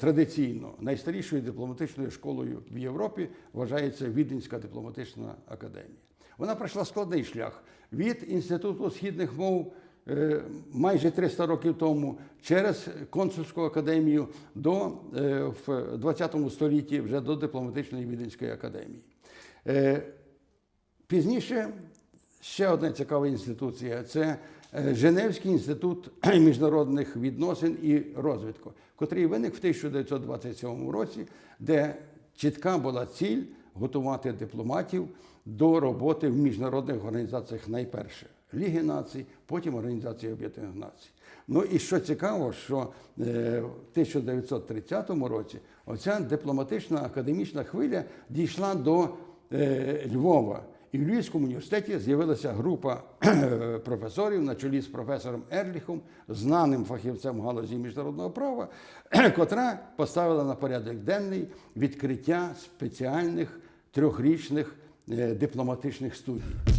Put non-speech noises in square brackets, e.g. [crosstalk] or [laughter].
Традиційно найстарішою дипломатичною школою в Європі вважається Віденська дипломатична академія. Вона пройшла складний шлях від Інституту східних мов е, майже 300 років тому через консульську академію до е, в 20 столітті вже до дипломатичної Віденської академії. Е, Пізніше ще одна цікава інституція це е, Женевський інститут [clears throat] міжнародних відносин і розвитку, котрий виник в 1927 році, де чітка була ціль готувати дипломатів до роботи в міжнародних організаціях найперше Ліги націй, потім Організації Об'єднаних Націй. Ну і що цікаво, що е, в 1930 році оця дипломатична академічна хвиля дійшла до е, Львова. І в Львівському університеті з'явилася група професорів на чолі з професором Ерліхом, знаним фахівцем галузі міжнародного права, котра поставила на порядок денний відкриття спеціальних трьохрічних е, дипломатичних студій.